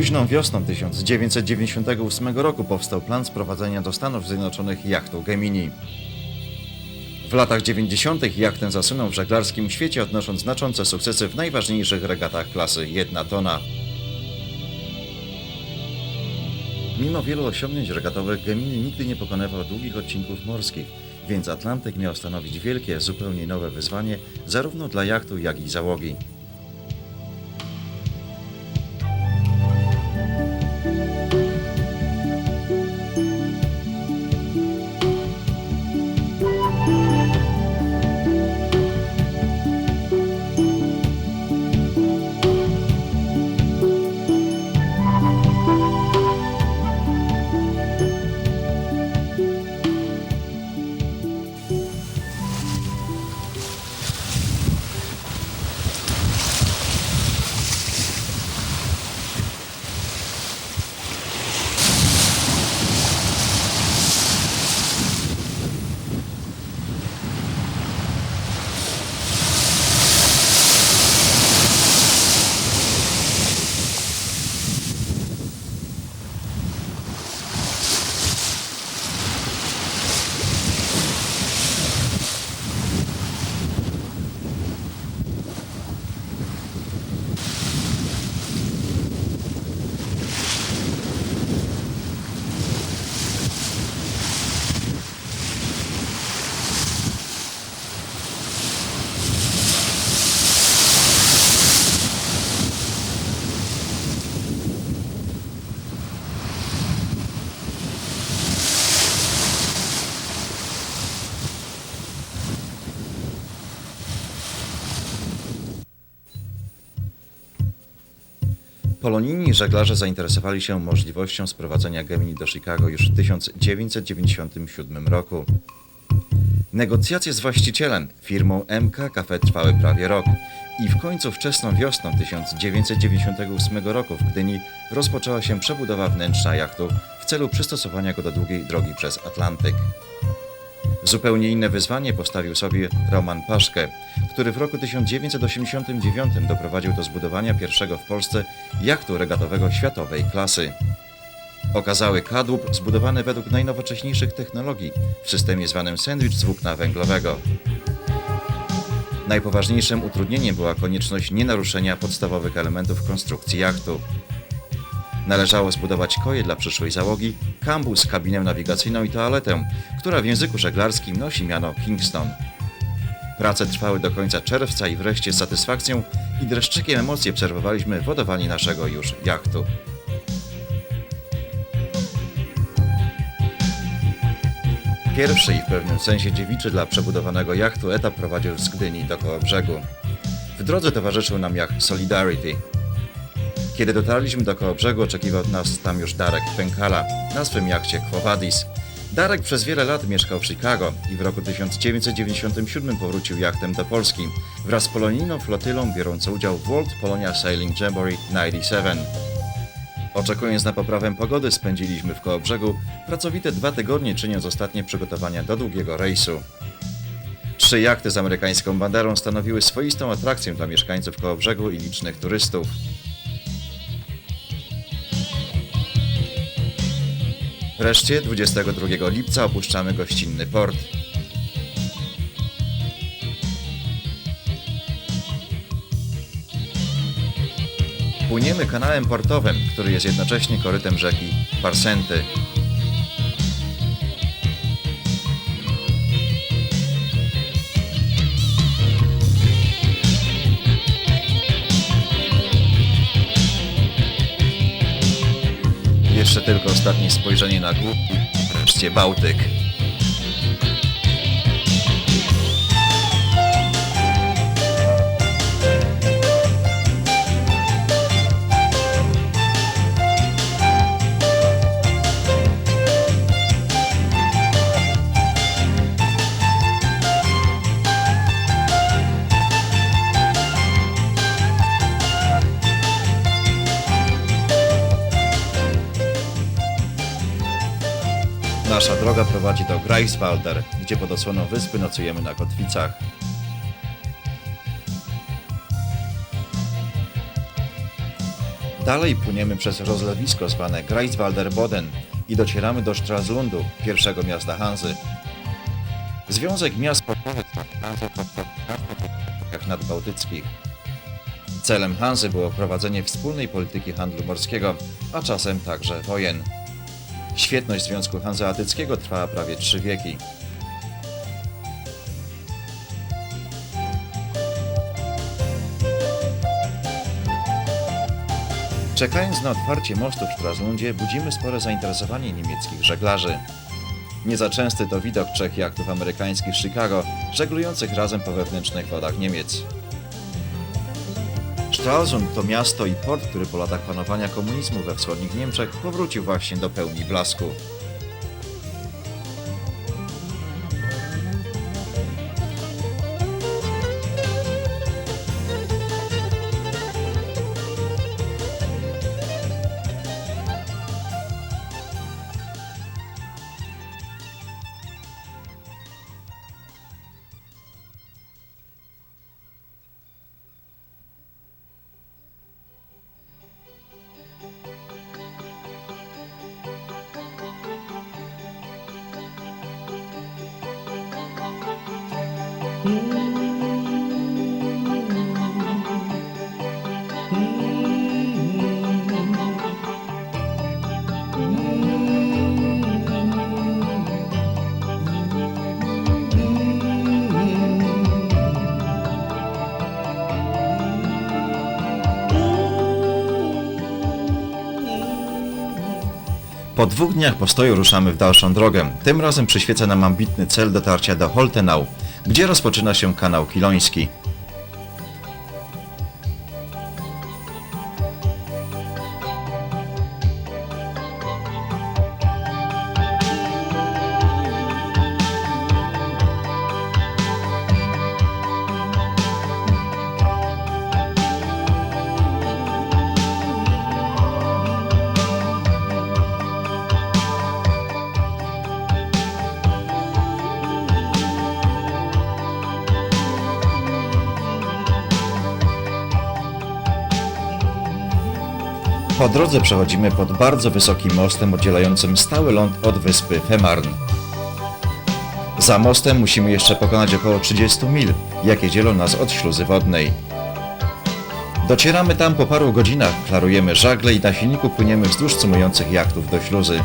Późną wiosną 1998 roku powstał plan sprowadzenia do Stanów Zjednoczonych jachtu Gemini. W latach 90. jachtę zasunął w żeglarskim świecie, odnosząc znaczące sukcesy w najważniejszych regatach klasy 1 tona. Mimo wielu osiągnięć regatowych Gemini nigdy nie pokonywał długich odcinków morskich, więc Atlantyk miał stanowić wielkie, zupełnie nowe wyzwanie zarówno dla jachtu, jak i załogi. Polonijni żeglarze zainteresowali się możliwością sprowadzenia Gemini do Chicago już w 1997 roku. Negocjacje z właścicielem, firmą MK Cafe trwały prawie rok i w końcu wczesną wiosną 1998 roku w Gdyni rozpoczęła się przebudowa wnętrza jachtu w celu przystosowania go do długiej drogi przez Atlantyk. Zupełnie inne wyzwanie postawił sobie Roman Paszke, który w roku 1989 doprowadził do zbudowania pierwszego w Polsce jachtu regatowego światowej klasy. Okazały kadłub zbudowany według najnowocześniejszych technologii w systemie zwanym sandwich z włókna węglowego. Najpoważniejszym utrudnieniem była konieczność nienaruszenia podstawowych elementów konstrukcji jachtu. Należało zbudować koje dla przyszłej załogi, kambus, kabinę nawigacyjną i toaletę, która w języku żeglarskim nosi miano Kingston. Prace trwały do końca czerwca i wreszcie z satysfakcją i dreszczykiem emocji obserwowaliśmy wodowanie naszego już jachtu. Pierwszy i w pewnym sensie dziewiczy dla przebudowanego jachtu etap prowadził z Gdyni do Kołobrzegu. W drodze towarzyszył nam jacht Solidarity, kiedy dotarliśmy do Kołobrzegu, oczekiwał nas tam już Darek Pękala na swym jachcie Quo Vadis. Darek przez wiele lat mieszkał w Chicago i w roku 1997 powrócił jachtem do Polski wraz z polonijną flotylą biorącą udział w World Polonia Sailing Jamboree 97. Oczekując na poprawę pogody spędziliśmy w Kołobrzegu pracowite dwa tygodnie czyniąc ostatnie przygotowania do długiego rejsu. Trzy jachty z amerykańską banderą stanowiły swoistą atrakcję dla mieszkańców Kołobrzegu i licznych turystów. Wreszcie 22 lipca opuszczamy gościnny port. Płyniemy kanałem portowym, który jest jednocześnie korytem rzeki Parsenty. Tylko ostatnie spojrzenie na górę. Wreszcie Bałtyk. Droga prowadzi do Greifswalder, gdzie pod osłoną wyspy nocujemy na kotwicach. Dalej płyniemy przez rozlewisko zwane Greifswalder Boden i docieramy do Stralsundu, pierwszego miasta Hanzy. Związek miast portowych jak nadbałtyckich. Celem Hanzy było prowadzenie wspólnej polityki handlu morskiego, a czasem także wojen. Świetność Związku Hanzeatyckiego trwała prawie trzy wieki. Czekając na otwarcie mostu w Stralsundzie, budzimy spore zainteresowanie niemieckich żeglarzy. Nie za częsty to widok trzech jachtów amerykańskich z Chicago, żeglujących razem po wewnętrznych wodach Niemiec. Stralsund to miasto i port, który po latach panowania komunizmu we wschodnich Niemczech powrócił właśnie do pełni blasku. Po dwóch dniach postoju ruszamy w dalszą drogę. Tym razem przyświeca nam ambitny cel dotarcia do Holtenau, gdzie rozpoczyna się kanał Kiloński. Drodze przechodzimy pod bardzo wysokim mostem oddzielającym stały ląd od wyspy Femarn. Za mostem musimy jeszcze pokonać około 30 mil, jakie dzielą nas od śluzy wodnej. Docieramy tam po paru godzinach, klarujemy żagle i na silniku płyniemy wzdłuż sumujących jachtów do śluzy.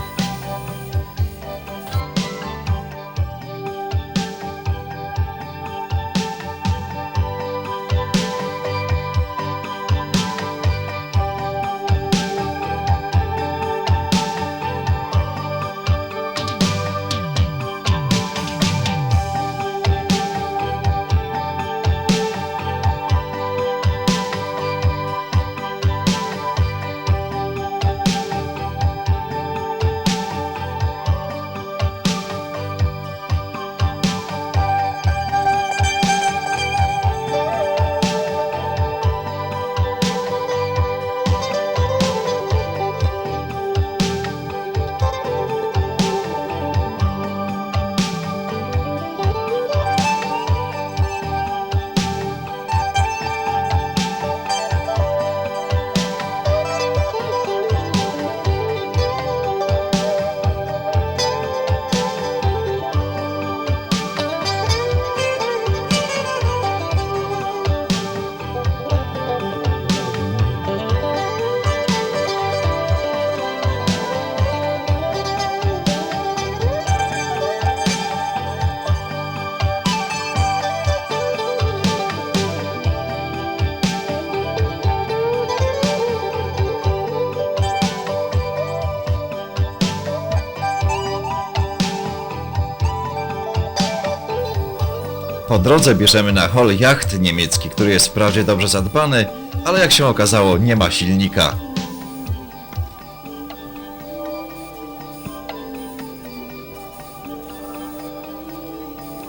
Po drodze bierzemy na hol jacht niemiecki, który jest wprawdzie dobrze zadbany, ale jak się okazało nie ma silnika.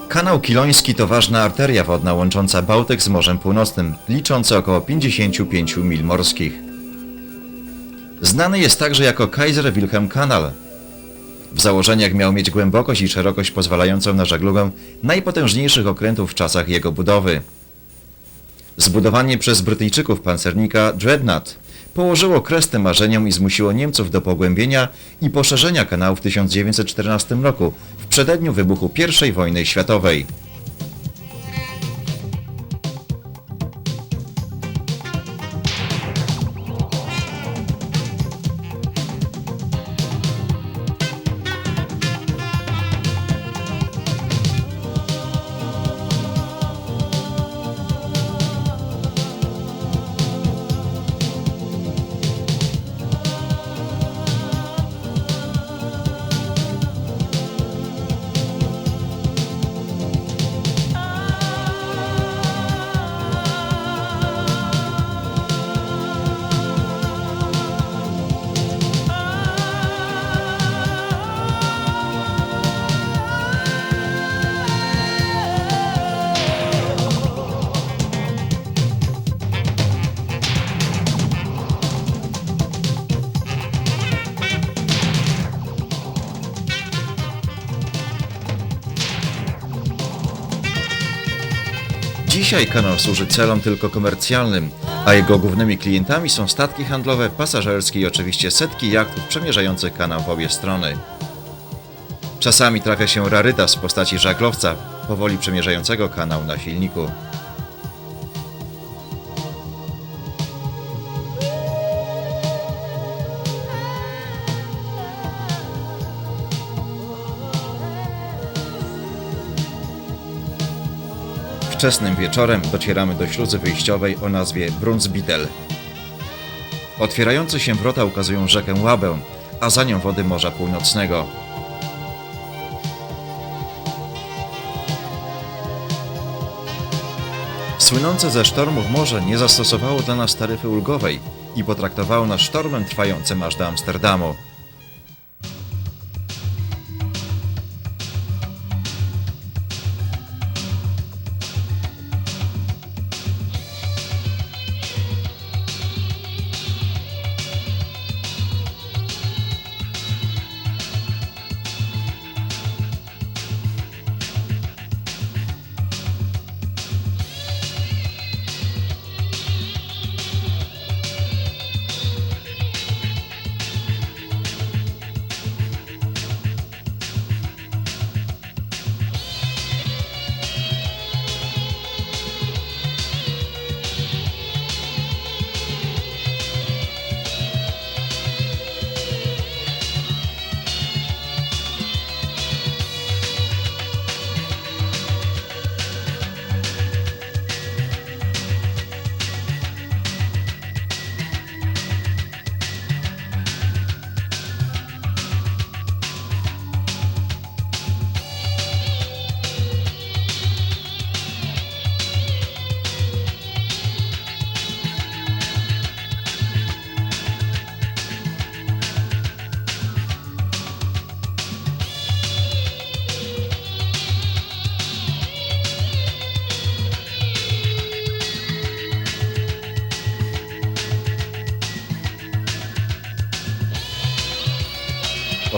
Kanał Kiloński to ważna arteria wodna łącząca Bałtyk z Morzem Północnym, licząca około 55 mil morskich. Znany jest także jako Kaiser Wilhelm Kanal. W założeniach miał mieć głębokość i szerokość pozwalającą na żeglugę najpotężniejszych okrętów w czasach jego budowy. Zbudowanie przez Brytyjczyków pancernika Dreadnought położyło kres tym marzeniom i zmusiło Niemców do pogłębienia i poszerzenia kanału w 1914 roku, w przededniu wybuchu I wojny światowej. Dzisiaj kanał służy celom tylko komercjalnym, a jego głównymi klientami są statki handlowe, pasażerskie i oczywiście setki jachtów przemierzających kanał w obie strony. Czasami trafia się rarytas w postaci żaglowca, powoli przemierzającego kanał na silniku. Wczesnym wieczorem docieramy do śluzy wyjściowej o nazwie Brunsbittel. Otwierające się wrota ukazują rzekę Łabę, a za nią wody Morza Północnego. Słynące ze sztormów morze nie zastosowało dla nas taryfy ulgowej i potraktowało nas sztormem trwającym aż do Amsterdamu.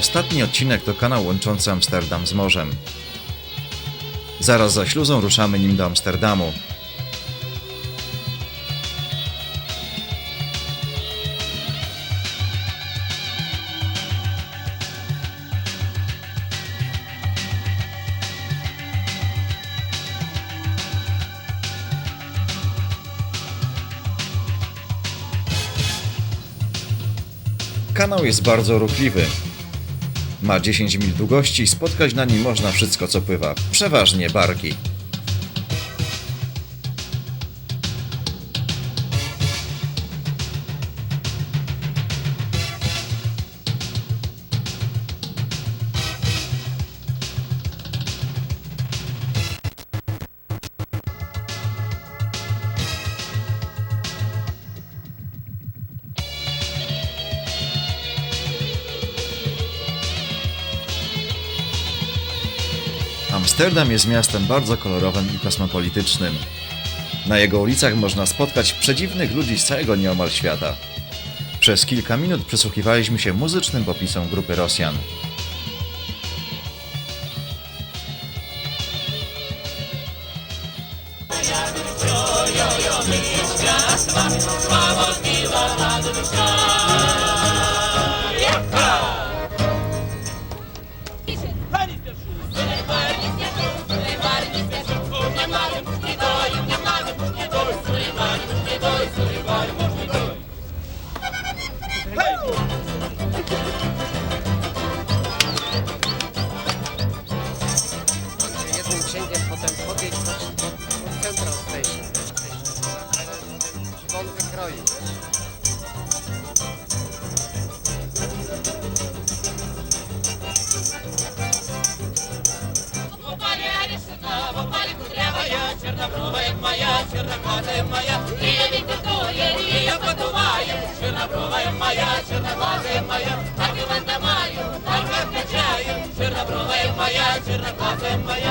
Ostatni odcinek to kanał łączący Amsterdam z morzem. Zaraz za śluzą ruszamy nim do Amsterdamu. Kanał jest bardzo ruchliwy. Ma 10 mil długości i spotkać na nim można wszystko co pływa, przeważnie barki. Amsterdam jest miastem bardzo kolorowym i kosmopolitycznym. Na jego ulicach można spotkać przedziwnych ludzi z całego nieomal świata. Przez kilka minut przysłuchiwaliśmy się muzycznym popisom grupy Rosjan. wszędzie potem pobiegł po, po, po centrum wejścia. Żeby on wykroił, wiesz? чернобровая моя, черноглазая моя, Приведетуя, ее подувая, чернобровая моя, черноглазая моя, так и вандамаю, так и качаю, чернобровая моя, черноглазая моя.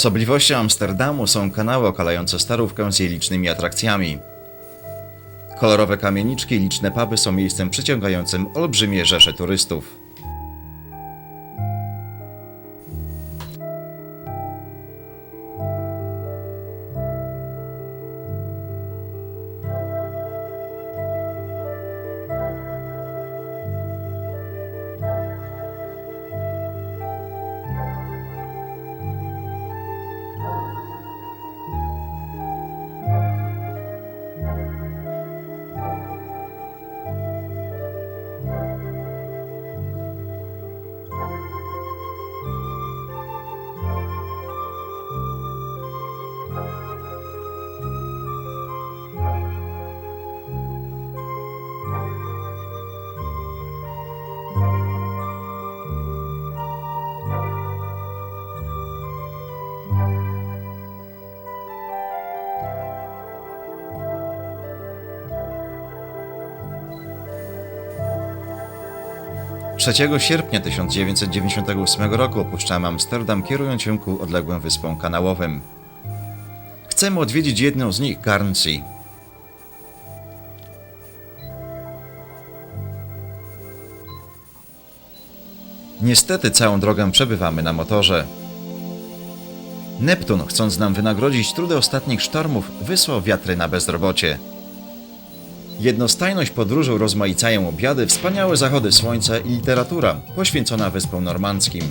Osobliwością Amsterdamu są kanały okalające Starówkę z jej licznymi atrakcjami. Kolorowe kamieniczki i liczne puby są miejscem przyciągającym olbrzymie rzesze turystów. Trzeciego sierpnia 1998 roku opuszczamy Amsterdam, kierując się ku odległym wyspom kanałowym. Chcemy odwiedzić jedną z nich, Guernsey. Niestety całą drogę przebywamy na motorze. Neptun, chcąc nam wynagrodzić trudy ostatnich sztormów, wysłał wiatry na bezrobocie. Jednostajność podróży rozmaicają obiady, wspaniałe zachody słońca i literatura poświęcona wyspom normandzkim.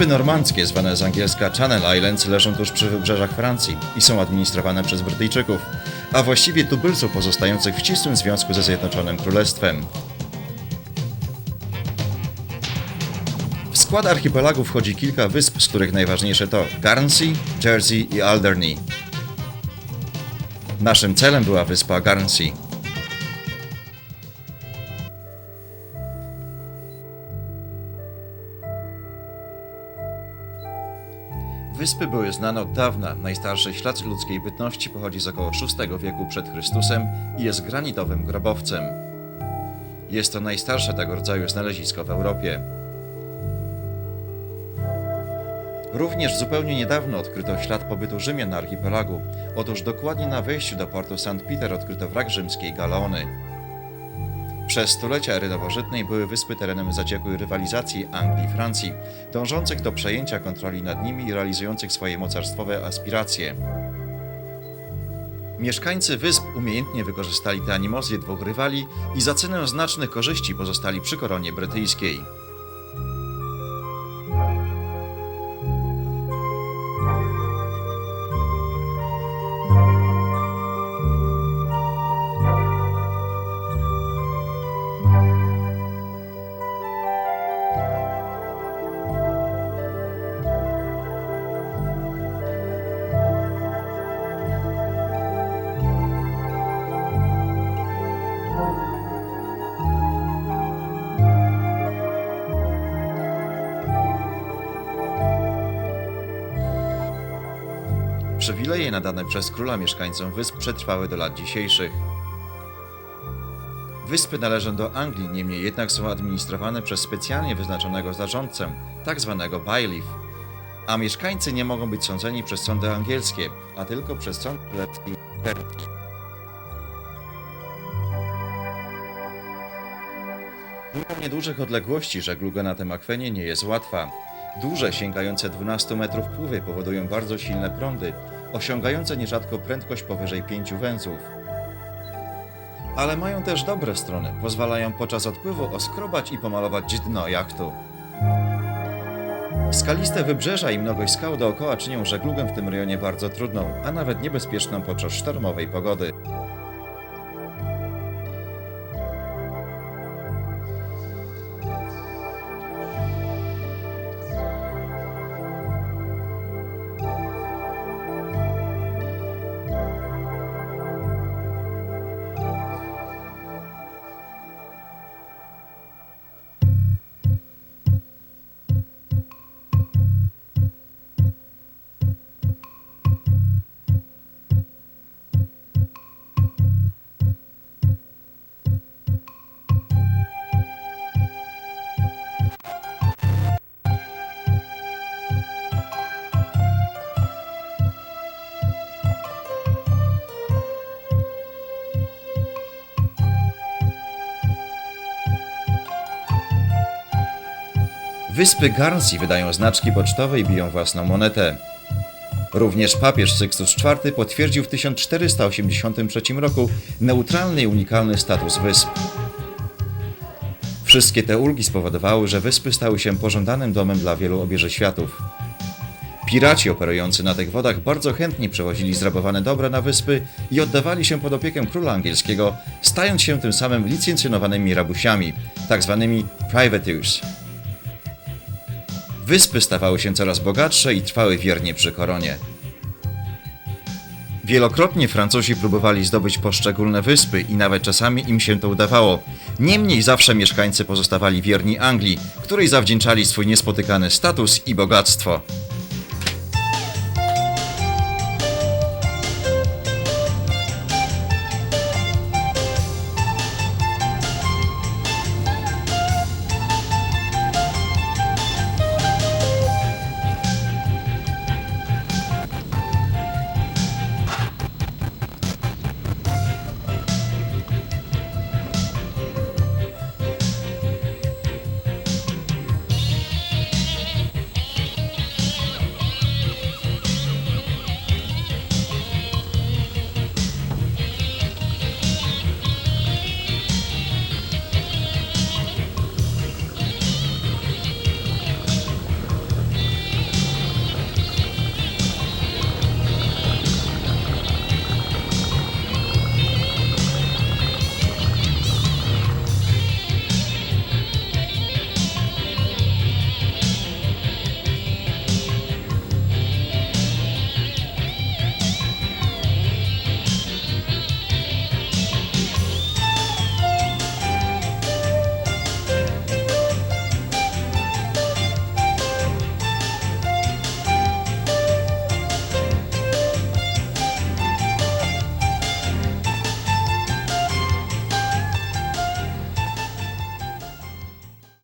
Wyspy normandzkie, zwane z angielska Channel Islands, leżą tuż przy wybrzeżach Francji i są administrowane przez Brytyjczyków, a właściwie tubylców pozostających w ścisłym związku ze Zjednoczonym Królestwem. W skład archipelagu wchodzi kilka wysp, z których najważniejsze to Guernsey, Jersey i Alderney. Naszym celem była wyspa Guernsey. Wyspy były znane od dawna. Najstarszy ślad ludzkiej bytności pochodzi z około VI wieku przed Chrystusem i jest granitowym grobowcem. Jest to najstarsze tego rodzaju znalezisko w Europie. Również zupełnie niedawno odkryto ślad pobytu Rzymian na archipelagu. Otóż dokładnie na wejściu do portu St. Peter odkryto wrak rzymskiej galeony. Przez stulecia ery nowożytnej były wyspy terenem zaciekłej rywalizacji Anglii i Francji, dążących do przejęcia kontroli nad nimi i realizujących swoje mocarstwowe aspiracje. Mieszkańcy wysp umiejętnie wykorzystali te animozje dwóch rywali i za cenę znacznych korzyści pozostali przy koronie brytyjskiej. Nadane przez króla mieszkańcom wysp przetrwały do lat dzisiejszych. Wyspy należą do Anglii, niemniej jednak są administrowane przez specjalnie wyznaczonego zarządcę, tak zwanego bailiff, a mieszkańcy nie mogą być sądzeni przez sądy angielskie, a tylko przez sąd królewski. Mimo niedużych odległości żegluga na tym akwenie nie jest łatwa. Duże, sięgające 12 metrów pływy powodują bardzo silne prądy, osiągające nierzadko prędkość powyżej 5 węzłów. Ale mają też dobre strony, pozwalają podczas odpływu oskrobać i pomalować dno jachtu. Skaliste wybrzeża i mnogość skał dookoła czynią żeglugę w tym rejonie bardzo trudną, a nawet niebezpieczną podczas sztormowej pogody. Wyspy Guernsey wydają znaczki pocztowe i biją własną monetę. Również papież Sykstus IV potwierdził w 1483 roku neutralny i unikalny status wysp. Wszystkie te ulgi spowodowały, że wyspy stały się pożądanym domem dla wielu obieży światów. Piraci operujący na tych wodach bardzo chętnie przewozili zrabowane dobra na wyspy i oddawali się pod opiekę króla angielskiego, stając się tym samym licencjonowanymi rabusiami, tak zwanymi privateers. Wyspy stawały się coraz bogatsze i trwały wiernie przy koronie. Wielokrotnie Francuzi próbowali zdobyć poszczególne wyspy i nawet czasami im się to udawało. Niemniej zawsze mieszkańcy pozostawali wierni Anglii, której zawdzięczali swój niespotykany status i bogactwo.